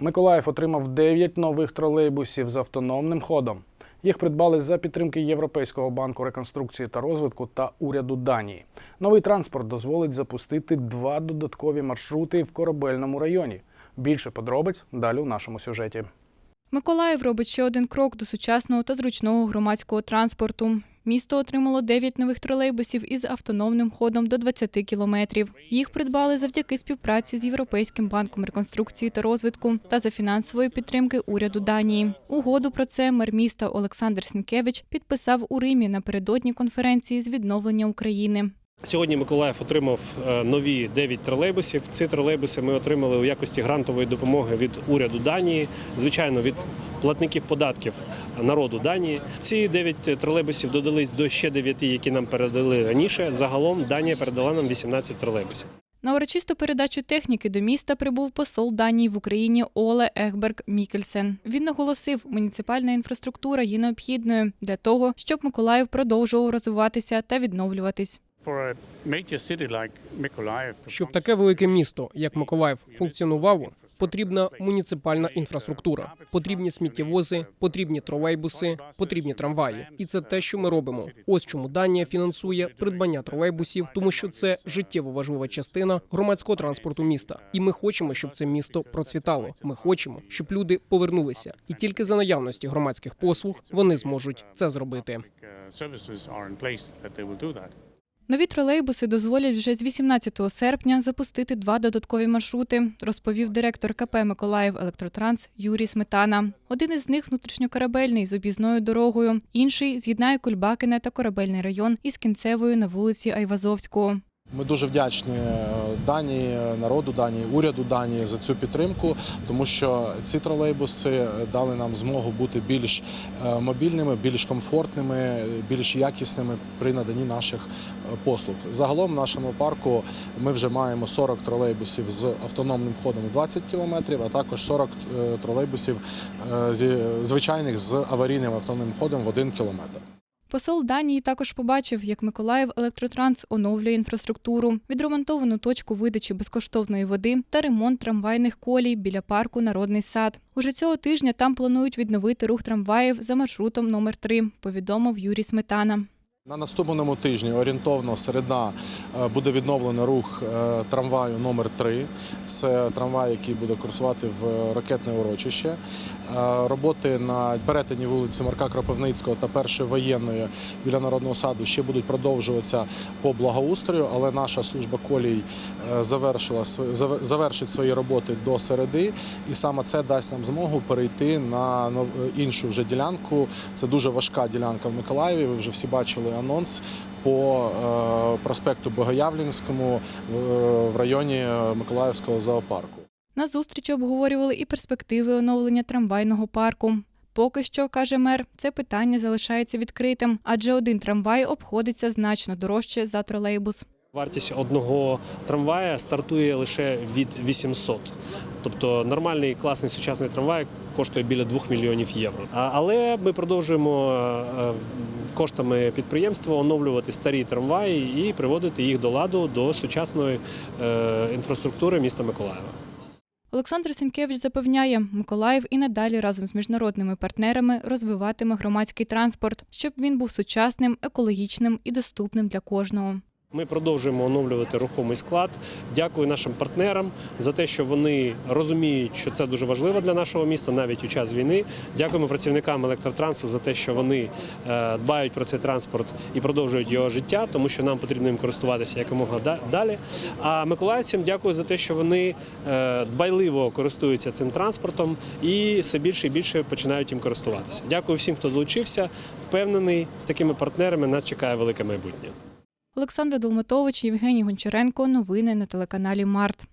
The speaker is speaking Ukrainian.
Миколаїв отримав 9 нових тролейбусів з автономним ходом. Їх придбали за підтримки Європейського банку реконструкції та розвитку та уряду Данії. Новий транспорт дозволить запустити два додаткові маршрути в корабельному районі. Більше подробиць далі у нашому сюжеті. Миколаїв робить ще один крок до сучасного та зручного громадського транспорту. Місто отримало 9 нових тролейбусів із автономним ходом до 20 кілометрів. Їх придбали завдяки співпраці з Європейським банком реконструкції та розвитку та за фінансової підтримки уряду Данії. Угоду про це мер міста Олександр Сінкевич підписав у Римі напередодні конференції з відновлення України. Сьогодні Миколаїв отримав е, нові 9 тролейбусів. Ці тролейбуси ми отримали у якості грантової допомоги від уряду Данії, звичайно, від платників податків народу Данії. Ці 9 тролейбусів додались до ще 9, які нам передали раніше. Загалом Данія передала нам 18 тролейбусів. На урочисту передачу техніки до міста прибув посол Данії в Україні Оле Егберг Мікельсен. Він наголосив, муніципальна інфраструктура є необхідною для того, щоб Миколаїв продовжував розвиватися та відновлюватись. Щоб таке велике місто, як Миколаїв, функціонувало, потрібна муніципальна інфраструктура, потрібні сміттєвози, потрібні тролейбуси, потрібні трамваї. І це те, що ми робимо. Ось чому Данія фінансує придбання тролейбусів, тому що це життєво важлива частина громадського транспорту міста. І ми хочемо, щоб це місто процвітало. Ми хочемо, щоб люди повернулися, і тільки за наявності громадських послуг вони зможуть це зробити. Нові тролейбуси дозволять вже з 18 серпня запустити два додаткові маршрути, розповів директор КП Миколаїв Електротранс Юрій Сметана. Один із них внутрішньокорабельний з об'їзною дорогою, інший з'єднає Кульбакине та корабельний район із кінцевою на вулиці Айвазовського. Ми дуже вдячні е, Данії, народу Данії, уряду Данії за цю підтримку, тому що ці тролейбуси дали нам змогу бути більш е, мобільними, більш комфортними, більш якісними при наданні наших е, послуг. Загалом в нашому парку ми вже маємо 40 тролейбусів з автономним ходом в 20 км, а також 40 е, тролейбусів е, звичайних з аварійним автономним ходом в 1 км. Посол Данії також побачив, як Миколаїв Електротранс оновлює інфраструктуру, відремонтовану точку видачі безкоштовної води та ремонт трамвайних колій біля парку Народний сад. Уже цього тижня там планують відновити рух трамваїв за маршрутом номер 3 повідомив Юрій Сметана. На наступному тижні орієнтовно середа е, буде відновлено рух е, трамваю номер 3 Це трамвай, який буде курсувати в ракетне урочище. Е, Роботи на перетині вулиці Марка Кропивницького та першої воєнної біля народного саду ще будуть продовжуватися по благоустрою, але наша служба колій е, завершила завершить свої роботи до середи, і саме це дасть нам змогу перейти на іншу вже ділянку. Це дуже важка ділянка в Миколаєві. Ви вже всі бачили анонс по е, проспекту Богоявленському в, в районі Миколаївського зоопарку. На зустрічі обговорювали і перспективи оновлення трамвайного парку. Поки що, каже мер, це питання залишається відкритим, адже один трамвай обходиться значно дорожче за тролейбус. Вартість одного трамвая стартує лише від 800. Тобто нормальний класний сучасний трамвай коштує біля 2 мільйонів євро. Але ми продовжуємо е, коштами підприємства оновлювати старі трамваї і приводити їх до ладу до сучасної е, інфраструктури міста Миколаєва. Олександр Сінкевич запевняє, Миколаїв і надалі разом з міжнародними партнерами розвиватиме громадський транспорт, щоб він був сучасним, екологічним і доступним для кожного. Ми продовжуємо оновлювати рухомий склад. Дякую нашим партнерам за те, що вони розуміють, що це дуже важливо для нашого міста, навіть у час війни. Дякуємо працівникам електротрансу за те, що вони е, дбають про цей транспорт і продовжують його життя, тому що нам потрібно їм користуватися якомога да- далі. А миколаївцям дякую за те, що вони е, дбайливо користуються цим транспортом і все більше і більше починають їм користуватися. Дякую всім, хто долучився. Впевнений, з такими партнерами нас чекає велике майбутнє. Олександр Долматович, Євгеній Гончаренко. Новини на телеканалі Март.